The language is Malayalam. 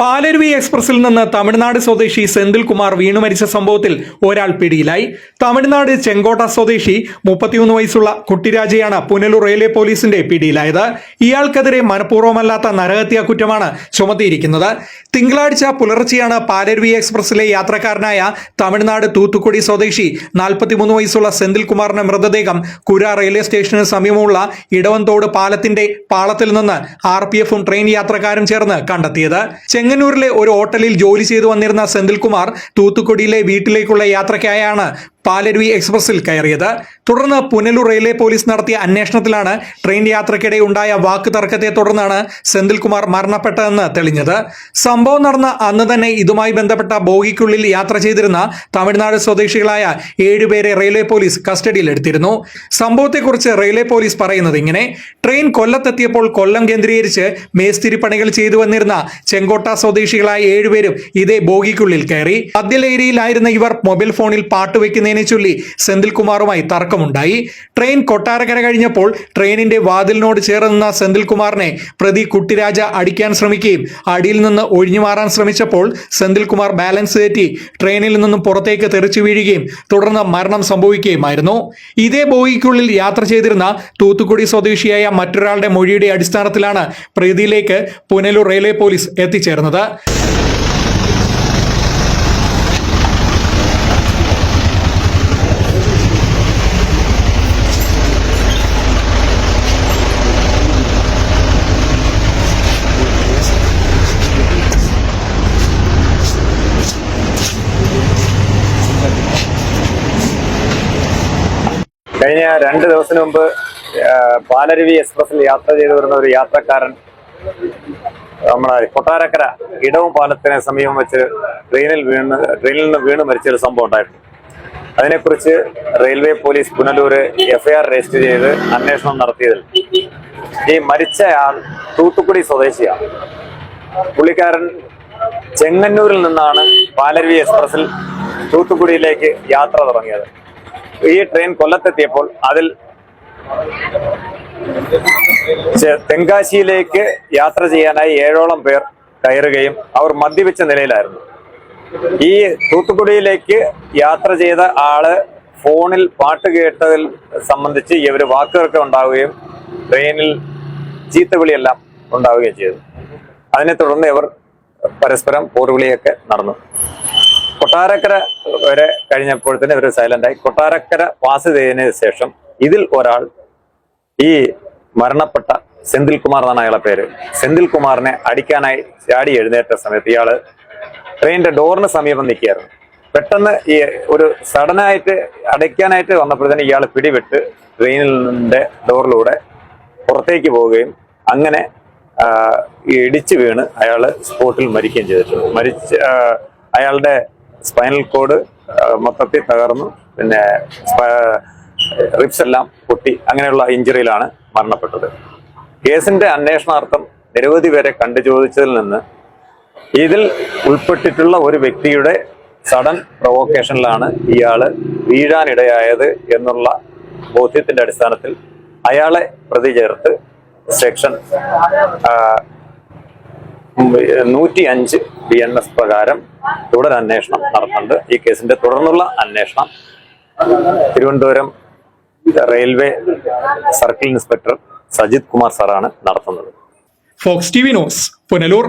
പാലരുവി എക്സ്പ്രസിൽ നിന്ന് തമിഴ്നാട് സ്വദേശി സെന്തിൽ കുമാർ വീണു മരിച്ച സംഭവത്തിൽ ഒരാൾ പിടിയിലായി. തമിഴ്നാട് ചെങ്കോട്ട സ്വദേശി മുപ്പത്തിയൊന്ന് വയസ്സുള്ള കുട്ടിരാജയാണ് പുനലൂർ റെയിൽവേ പോലീസിന്റെ പിടിയിലായത്. ഇയാൾക്കെതിരെ മനഃപൂർവമല്ലാത്ത നരഹത്യാ കുറ്റമാണ് ചുമത്തിയിരിക്കുന്നത്. തിങ്കളാഴ്ച പുലർച്ചെയാണ് പാലരുവി എക്സ്പ്രസിലെ യാത്രക്കാരനായ തമിഴ്നാട് തൂത്തുക്കുടി സ്വദേശി നാൽപ്പത്തിമൂന്ന് വയസ്സുള്ള സെന്തിൽ കുമാറിന്റെ മൃതദേഹം കുര റെയിൽവേ സ്റ്റേഷന് സമീപമുള്ള ഇടവന്തോട് പാലത്തിന്റെ പാളത്തിൽ നിന്ന് ആർ പി എഫും ട്രെയിൻ യാത്രക്കാരും ചേർന്ന് കണ്ടെത്തിയത്. ചെങ്ങന്നൂരിലെ ഒരു ഹോട്ടലിൽ ജോലി ചെയ്തു വന്നിരുന്ന സെന്തിൽകുമാർ തൂത്തുക്കുടിയിലെ വീട്ടിലേക്കുള്ള യാത്രയ്ക്കായാണ് പാലരുവി എക്സ്പ്രസിൽ കയറിയത്. തുടർന്ന് പുനലൂർ റെയിൽവേ പോലീസ് നടത്തിയ അന്വേഷണത്തിലാണ് ട്രെയിൻ യാത്രക്കിടെ ഉണ്ടായ വാക്ക് തർക്കത്തെ തുടർന്നാണ് സെന്തിൽകുമാർ മരണപ്പെട്ടതെന്ന് തെളിഞ്ഞത്. സംഭവം നടന്ന അന്ന് തന്നെ ഇതുമായി ബന്ധപ്പെട്ട ബോഗിക്കുള്ളിൽ യാത്ര ചെയ്തിരുന്ന തമിഴ്നാട് സ്വദേശികളായ ഏഴുപേരെ റെയിൽവേ പോലീസ് കസ്റ്റഡിയിലെടുത്തിരുന്നു സംഭവത്തെക്കുറിച്ച് റെയിൽവേ പോലീസ് പറയുന്നത് ഇങ്ങനെ ട്രെയിൻ കൊല്ലത്തെത്തിയപ്പോൾ കൊല്ലം കേന്ദ്രീകരിച്ച് മേസ്തിരി പണികൾ ചെയ്തു വന്നിരുന്ന ചെങ്കോട്ട സ്വദേശികളായ ഏഴുപേരും ഇതേ ബോഗിക്കുള്ളിൽ കയറി. മധ്യലേരിയിലായിരുന്ന ഇവർ മൊബൈൽ ഫോണിൽ പാട്ട് വെക്കുന്നതിനെ ചൊല്ലി സെന്തിൽകുമാറുമായി തർക്കമുണ്ടായി. ട്രെയിൻ കൊട്ടാരക്കര കഴിഞ്ഞപ്പോൾ ട്രെയിനിന്റെ വാതിലിനോട് ചേർന്ന് സെന്തിൽകുമാറിനെ പ്രതി കുട്ടിരാജ അടിക്കാൻ ശ്രമിക്കുകയും അടിയിൽ നിന്ന് ഒഴിഞ്ഞു മാറാൻ ശ്രമിച്ചപ്പോൾ സെന്തിൽകുമാർ ബാലൻസ് തെറ്റി ട്രെയിനിൽ നിന്നും പുറത്തേക്ക് തെറിച്ചു വീഴുകയും തുടർന്ന് മരണം സംഭവിക്കുകയുമായിരുന്നു. ഇതേ ബോഗിക്കുള്ളിൽ യാത്ര ചെയ്തിരുന്ന തൂത്തുക്കുടി സ്വദേശിയായ മറ്റൊരാളുടെ മൊഴിയുടെ അടിസ്ഥാനത്തിലാണ് പ്രതിയിലേക്ക് പുനലൂർ റെയിൽവേ പോലീസ് എത്തിച്ചേർന്നത്. കഴിഞ്ഞ രണ്ട് ദിവസത്തിന് മുമ്പ് പാലരുവി എക്സ്പ്രസിൽ യാത്ര ചെയ്തു വരുന്ന ഒരു യാത്രക്കാരൻ നമ്മുടെ കൊട്ടാരക്കര ഇടവും പാലത്തിന് സമീപം വെച്ച് ട്രെയിനിൽ വീണ് ട്രെയിനിൽ നിന്ന് വീണ് മരിച്ച ഒരു സംഭവം ഉണ്ടായിരുന്നു അതിനെക്കുറിച്ച് railway police Punalur FIR register ചെയ്ത് അന്വേഷണം നടത്തിയതിൽ ഈ മരിച്ചയാൾ തൂത്തുക്കുടി സ്വദേശിയാണ്. പുള്ളിക്കാരൻ ചെങ്ങന്നൂരിൽ നിന്നാണ് പാലരുവി എക്സ്പ്രസിൽ തൂത്തുക്കുടിയിലേക്ക് യാത്ര തുടങ്ങിയത്. ഈ ട്രെയിൻ കൊല്ലത്തെത്തിയപ്പോൾ അതിൽ തെങ്കാശിയിലേക്ക് യാത്ര ചെയ്യാനായി ഏഴോളം പേർ കയറുകയും അവർ മദ്യപിച്ച നിലയിലായിരുന്നു. ഈ തൂത്തുക്കുടിയിലേക്ക് യാത്ര ചെയ്ത ആൾ ഫോണിൽ പാട്ട് കേട്ടതിൽ സംബന്ധിച്ച് ഇവർ വാക്കുകൾക്ക് ഉണ്ടാവുകയും ട്രെയിനിൽ ചീത്തവിളിയെല്ലാം ഉണ്ടാവുകയും ചെയ്തു. അതിനെ തുടർന്ന് ഇവർ പരസ്പരം പോർവിളിയൊക്കെ നടന്നു. കൊട്ടാരക്കര വരെ കഴിഞ്ഞപ്പോൾ തന്നെ ഇവർ സൈലന്റ് ആയി. കൊട്ടാരക്കര പാസ് ചെയ്തതിന് ശേഷം ഇതിൽ ഒരാൾ ഈ മരണപ്പെട്ട സെന്തിൽ കുമാർ എന്നാണ് അയാളെ പേര്. സെന്തിൽ കുമാറിനെ അടിക്കാനായി ചാടി എഴുന്നേറ്റ സമയത്ത് ഇയാൾ ട്രെയിനിന്റെ ഡോറിന് സമീപം നിൽക്കുകയായിരുന്നു. പെട്ടെന്ന് ഈ ഒരു സഡനായിട്ട് അടയ്ക്കാനായിട്ട് വന്നപ്പോഴത്തേന് ഇയാൾ പിടിവിട്ട് ട്രെയിനിന്റെ ഡോറിലൂടെ പുറത്തേക്ക് പോവുകയും അങ്ങനെ ഇടിച്ചു വീണ് അയാൾ സ്പോട്ടിൽ മരിക്കുകയും ചെയ്തിട്ടുണ്ട്. മരിച്ച് അയാളുടെ സ്പൈനൽ കോഡ് മൊത്തത്തിൽ തകർന്നു. പിന്നെ റിപ്സ് എല്ലാം പൊട്ടി. അങ്ങനെയുള്ള ഇഞ്ചുറിയിലാണ് മരണപ്പെട്ടത്. കേസിന്റെ അന്വേഷണാർത്ഥം നിരവധി പേരെ കണ്ടു ചോദിച്ചതിൽ നിന്ന് ഇതിൽ ഉൾപ്പെട്ടിട്ടുള്ള ഒരു വ്യക്തിയുടെ സഡൻ പ്രൊവോക്കേഷനിലാണ് ഇയാൾ വീഴാനിടയായത് എന്നുള്ള ബോധ്യത്തിന്റെ അടിസ്ഥാനത്തിൽ അയാളെ പ്രതി ചേർത്ത് സെക്ഷൻ നൂറ്റി അഞ്ച് ബി എൻ എസ് പ്രകാരം തുടരന്വേഷണം നടത്തുന്നുണ്ട്. ഈ കേസിന്റെ തുടർന്നുള്ള അന്വേഷണം Thiruvananthapuram railway circle inspector Sajith Kumar സാറാണ് നടത്തുന്നത്. Fox T V news Punalur.